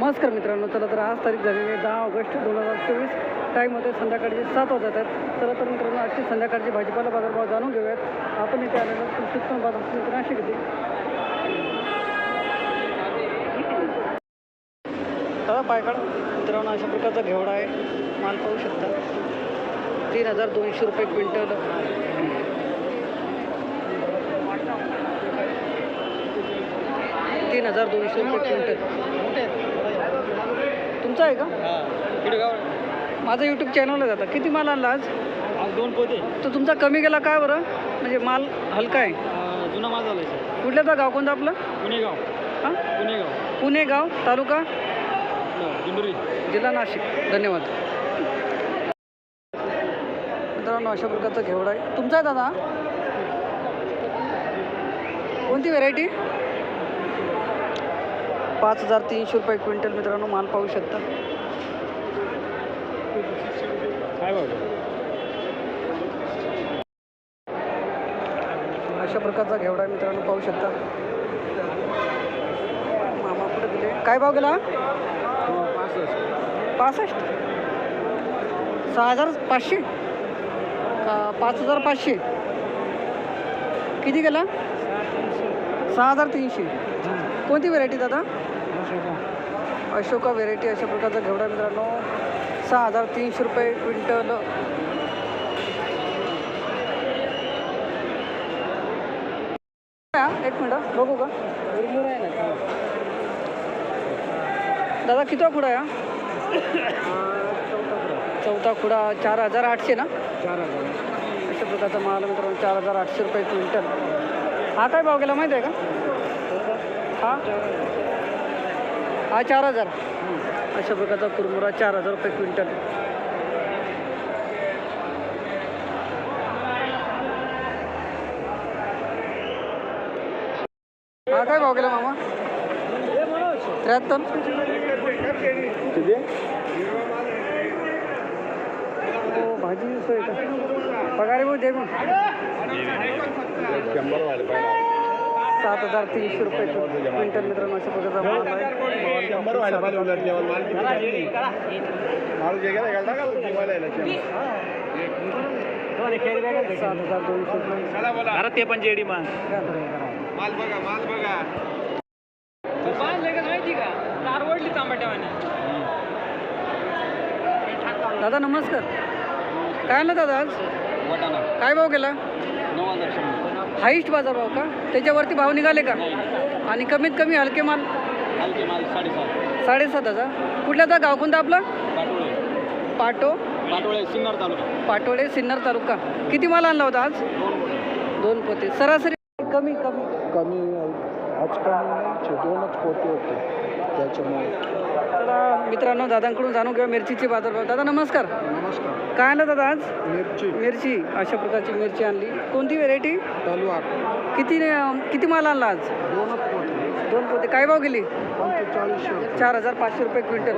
नमस्कार मित्रांनो चला तर आज तारीख झालेली आहे दहा ऑगस्ट दोन हजार चोवीस. टाईम होते संध्याकाळचे सात वाजत आहेत. चला तर मित्रांनो आजची संध्याकाळची भाजीपाला बाजारभाव जाणून घेऊयात. आपण इथे आलेलो कृषी उत्पन्न बाजार समिती नाशिक येथे चला पायकाड मित्रांनो अशा प्रकारचा घेवडा आहे. माल पाहू शकता. तीन हजार दोनशे रुपये क्विंटल. तीन हजार दोनशे रुपये क्विंटल. तुमचं आहे का? माझं यूट्यूब चॅनल आहे आता. किती माल आणला आज? आज दोन पोते. तर तुमचा कमी गेला काय बरं? म्हणजे माल हलका आहे. जुना माझा झाला सर. कुठल्या तर गाव कोणतं आपलं? पुणेगाव. हां? पुणेगाव. पुणे गाव तालुका जिल्हा नाशिक. धन्यवाद. मित्रांनो अशा प्रकारचा घेवडा आहे. तुमचा आहे दादा? कोणती व्हेरायटी पाच हजार तीनशे रुपये क्विंटल मित्रांनो माल पाहू शकता. अशा प्रकारचा घेवडा मित्रांनो पाहू शकता. मामा कुठे गेले. काय भाव गेला? पासष्ट. सहा हजार पाचशे. पाच हजार पाचशे? किती गेला? सहा हजार तीनशे. कोणती व्हेरायटी दादा? अशोका व्हेरायटी अशा प्रकारचा घेवडा मित्रांनो. सहा हजार तीनशे रुपये क्विंटल एक मिनटं बघू का? दादा किती खुडा आहे चौथा खुडा चार हजार आठशे ना? चार हजार अशा प्रकारचा माल मित्रांनो चार हजार आठशे रुपये क्विंटल हा काय भाव गेला माहीत आहे का? हा? हा चार हजार. अशा प्रकारचा कुरमुरा चार हजार रुपये क्विंटल. हा काय भाव गेला मामा? त्र्याहत्तर. हो भाजी सोय का? पगार भाऊ दे मग. शंभर सात हजार तीनशे रुपये क्विंटल मित्रांनो अशा प्रकारचा माल आहे. सात हजार दोनशे रुपये. अरे ते पण जेडी हे. माल बघा माल बघा. माल लगेच माहिती का? तारवडली तांबट्यावाने. दादा नमस्कार. काय आणलं दादा आज? काय भाव गेला नऊ हजार शंभर. हाईस्ट बाजार भाव का? त्याच्यावरती भाव निघाले का? आणि कमीत कमी हलके माल? हलके माल साडेसात. साडेसात हजार. कुठल्या तर गाव कोणतं आपलं? पाटोळे. पाटो. पाटोळे सिन्नर तालुका. पाटोळे सिन्नर तालुका. किती माल आणला होता आज? दोन पोते. सरासरी कमी कमी. कमी आज कमी दोनच पोते होते. त्याच्यामुळे. चला मित्रांनो दादांकडून जाणून घेऊया मिरचीचे बाजारभाव. दादा नमस्कार. नमस्कार. काय आणलं दादा आज? मिरची. मिरची. अशा प्रकारची मिरची आणली. कोणती व्हेरायटी तलवार. किती किती माल आणला आज? दोनच पोते दोन पोते काय भाव गेली? पंचेचाळीसशे रुपये. चार हजार पाचशे रुपये क्विंटल.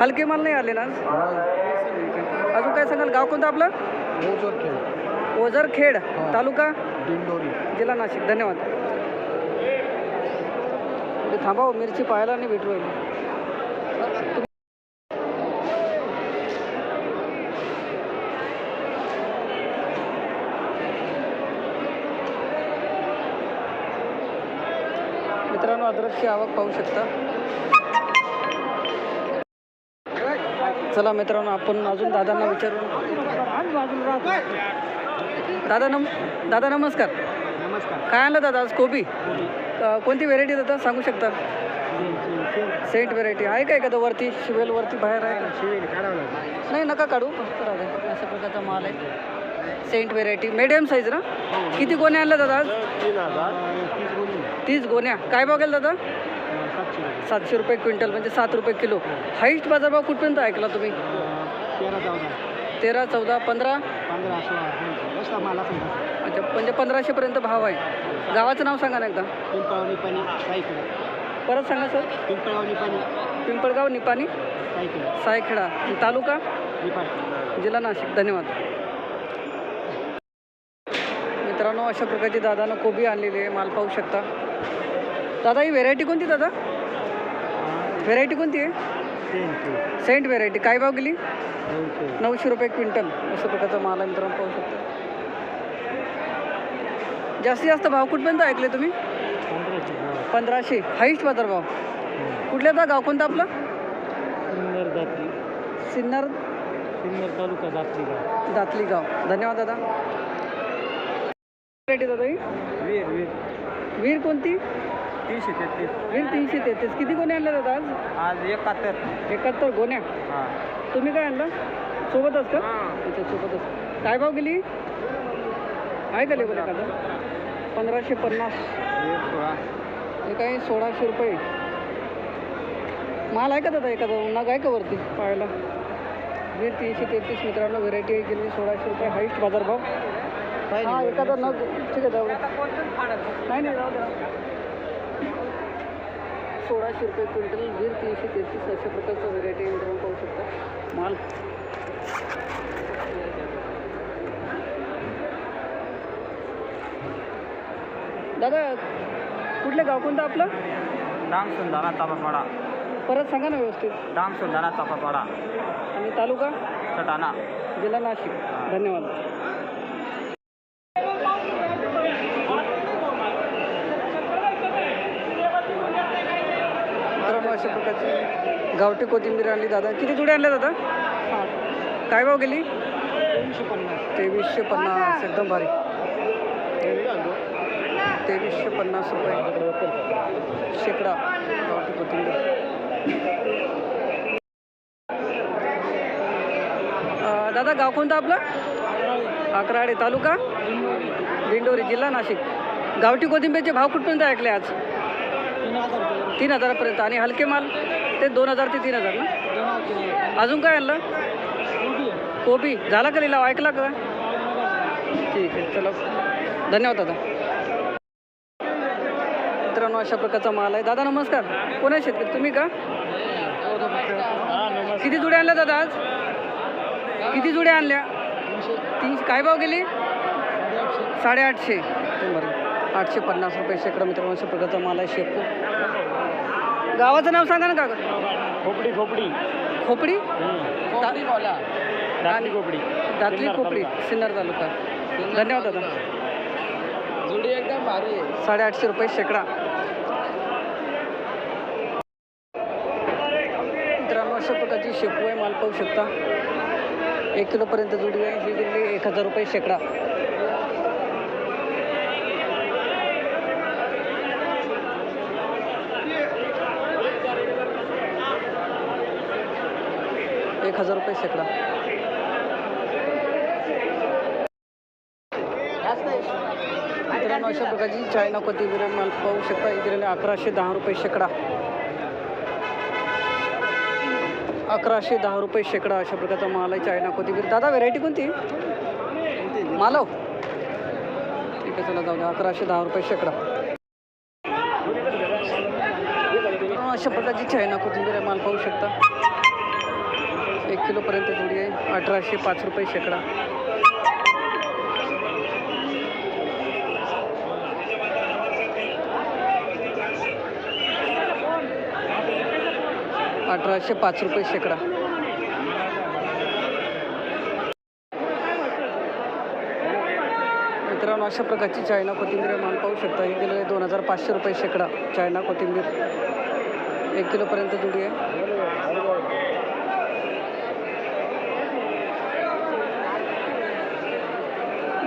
हलके माल नाही आले ना आज? नाही, अजून काय सांगाल? गाव कोणतं आपलं? ओझरखेड. ओझरखेड. तालुका? दिंडोरी. जिल्हा नाशिक. धन्यवाद. इथे थांबा हो, मिरची पाहायला नाही भेटू राहिली मित्रांनो अद्रकची आवक पाहू शकता. चला मित्रांनो आपण अजून दादांना विचारून दादा नम दादा नमस्कार. नमस्कार. काय आणलं दादा आज? कोबी? अ, कोणती व्हेरायटी दादा? सांगू शकता? सेंट व्हेरायटी आहे काय का वरती? शिवेल वरती बाहेर आहे का? शिवेल काढावं लागेल नाही नका काढू. फक्त राहू दे. अशा प्रकारचा माल आहे. सेंट व्हेरायटी मिडियम साईज ना? किती गोण्या आणल्या दादा आज? तीन हजार तीस बोली तीस गोण्या. काय भाव गेला दादा? सातशे रुपये सातशे रुपये क्विंटल म्हणजे सात रुपये किलो. हाईस्ट बाजारभाव कुठपर्यंत ऐकला तुम्ही? तेरा चौदा. तेरा चौदा पंधरा? पंधरा सोळा. बसला मला सांगा अच्छा म्हणजे पंधराशेपर्यंत भाव आहे. गावाचं नाव सांगा ना एकदा. पिंपळगावनी पाणी सायकल परत सांगा सर. पिंपळगावनी पाणी. पिंपळगाव निपाणी सायकल सायखेडा तालुका? जिल्हा नाशिक. धन्यवाद. मित्रांनो अशा प्रकारची दादानं कोबी आणलेली आहे. माल पाहू शकता. दादा ही व्हेरायटी कोणती दादा? व्हेरायटी कोणती आहे? सेंट. व्हेरायटी. काय भाव गेली? नऊशे रुपये क्विंटल. अशा प्रकारचा माल आहे मित्रांनो पाहू शकता. जास्तीत जास्त भाव कुठपर्यंत ऐकले तुम्ही? पंधराशे. हाईस्ट बाजार भाव. कुठल्याचा गाव कोणता आपलं? सुंदर दात्री सिन्नर? सुंदर तालुका दात्री गाव. दातली गाव. धन्यवाद दादा. दादा वीर वीर. वीर कोणती? तीनशे तेहतीस. वीर तीनशे तेहतीस. किती गोण्या आणल्या दादा आज? आज एकाहत्तर. एकाहत्तर गोण्या. हां. तुम्ही काय आणलं? सोबतच का? सोबतच. काय भाव गेली? आहे का लेबल एखादा? पंधराशे पन्नास. हे काही सोळाशे रुपये. माल आहे का दादा एखादा? नाग आहे का वरती पाहायला? वीर तीनशे तेहतीस मित्रांनो व्हेरायटी आहे गेली सोळाशे रुपये. हाईस्ट बाजारभाव. हा एखादा नग ठीक आहे जाऊ. नाही नाही जाऊ द्या सोळाशे रुपये क्विंटल वीर तीनशे तेहतीस अशा प्रकारचं व्हेरायटी मित्रांनो पाहू शकता. माल दादा कुठलं गाव कोणतं आपलं? डांग सुंदाना चापापाडा परत सांगा ना व्यवस्थित. डांग सुंदाना चापापाडा आणि तालुका? सटाणा. जिल्हा नाशिक. धन्यवाद. अशा प्रकारची गावठी कोथिंबीर आणली दादा. किती जुडे आणले दादा? काय भाव गेली? तेवीसशे पन्नास. एकदम भारी. तेवीसशे पन्नास रुपये शेकडा गावठी कोथिंबीर. दादा गाव कोणतं आपलं? अकराडे तालुका? दिंडोरी जिल्हा नाशिक. गावठी कोथिंबीरचे भाव कुठपर्यंत ऐकले आज? तीन हजारापर्यंत. आणि हलके माल? ते दोन हजार ते तीन हजार ना? अजून काय आणलं? कोबी. झाला का लिलाव? ऐकला का? ठीक आहे चला. धन्यवाद दादा. मित्रांनो अशा प्रकारचा माल आहे. दादा नमस्कार. कोण आहे शेतकरी? तुम्ही का? किती जुड्या आणल्या दादा आज? किती जुड्या आणल्या? तीनशे काय भाव गेली? साडेआठशे. बरं. आठशे पन्नास रुपये शेकडा मित्रांनो अशा प्रकारचा माल आहे शेपू गावाचं नाव सांगा ना काका. खोपडी खोपडी. खोपडी? खोपडी बोला दातली खोपडी. दातली खोपडी. सिन्नर तालुका. धन्यवाद दादा. जुडी एकदम भारी आहे. साडेआठशे रुपये शेकडा मित्रांनो अशा प्रकारची शेपू आहे माल पाहू शकता. एक किलोपर्यंत जोडी आहे. ही गेली एक हजार रुपये शेकडा. एक हजार रुपये शेकडा. मित्रांनो अशा प्रकारची चायना कोथिंबीर माल पाहू शकता. इकडे अकराशे दहा रुपये शेकडा. अकराशे दहा रुपये शेकडा अशा प्रकारचा माल आहे चायना कोथिंबीर. दादा व्हेरायटी कोणती? मालव. ठीक आहे चला जाऊ द्या. अकराशे दहा रुपये शेकडा. अशा प्रकारची चायना कोथिंबीर आहे माल पाहू शकता. एक किलोपर्यंत जुडी आहे. अठराशे पाच रुपये शेकडा. अठराशे पाच रुपये शेकडा. मित्रांनो अशा प्रकारची चायना कोथिंबीर मान माल पाहू शकता. हे गेलेले दोन हजार पाचशे रुपये शेकडा चायना कोथिंबीर. एक किलोपर्यंत जुडी आहे.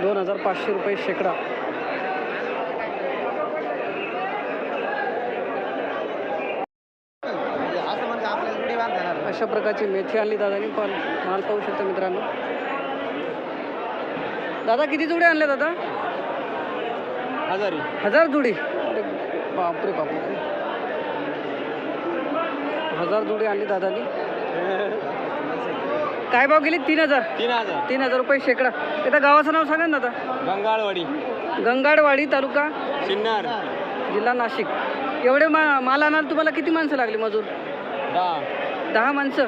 दोन हजार पाचशे रुपये शेकडा असं म्हणजे आपल्याला जुडी बांधणार अशा प्रकारची मेथी आणली दादानी पण माल पाहू शकता मित्रांनो. दादा किती जुडे आणले दादा? हजारी. हजार जुडी? बापरे बापरे. हजार जुडी आणली दादानी. काय भाव गेली? तीन हजार. तीन हजार. तीन हजार रुपये शेकडा. इथं गावाचं नाव सांगा ना दादा. गंगाळवाडी. गंगाडवाडी तालुका? सिन्नर जिल्हा नाशिक. एवढे मा माल आणायला तुम्हाला किती माणसं लागली मजूर? दहा. दहा माणसं.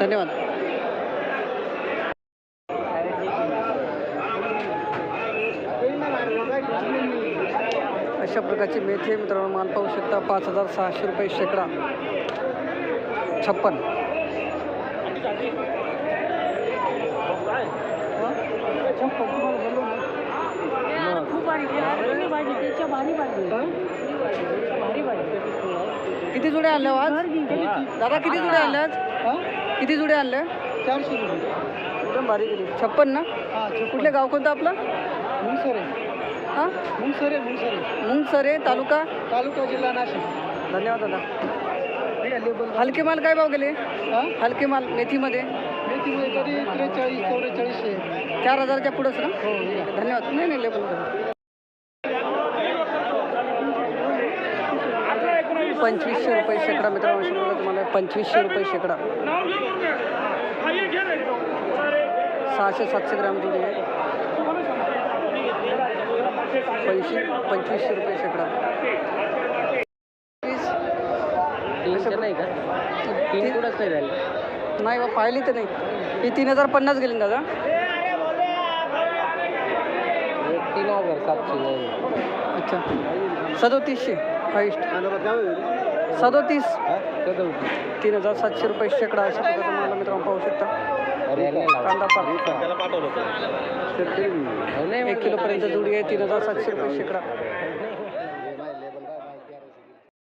धन्यवाद. अशा प्रकारची मेथी आहे मित्रांनो माल पाहू शकता. पाच हजार सहाशे रुपये शेकडा. छप्पन. खूप भारी त्याच्या भारी भाजी. किती जुडे आणले हो आज? दादा किती जुडे आणले आज? किती जुडे आणले? चारशे एकदम भारी गेली छप्पन ना हां कुठले गाव कोणतं आपलं? मुंगसरे हां? मुंगसरे मुंगसरे मुंगसरे तालुका? तालुका जिल्हा नाशिक. धन्यवाद दादा. हलके माल काय भाव गेले? हलके माल मेथीमध्ये? मेथीमध्ये तरी त्रेचाळीस चौवेचाळीसशे. चार हजाराच्या पुढंच ना? हो. धन्यवाद. नाही नाही लेबल करा पंचवीसशे रुपये शेकडा मित्रांनो शेकडा तुम्हाला पंचवीसशे रुपये शेकडा. सहाशे सातशे ग्रॅम जुडी आहे. पंचवीस पंचवीसशे रुपये शेकडा. तीनशे नाही का? तीन कुठंच नाही झाले नाही बा पाहिली तर नाही. ही तीन हजार पन्नास गेली दादा तीन हजार सातशे. अच्छा. सदोतीसशे. हाईस्ट. सदोतीस. तीन हजार सातशे रुपये शेकडा अशा प्रकारे तुम्हाला मित्रांनो पाहू शकता. कांदा पार एक किलोपर्यंत जुडी आहे तीन हजार सातशे रुपये शेकडा.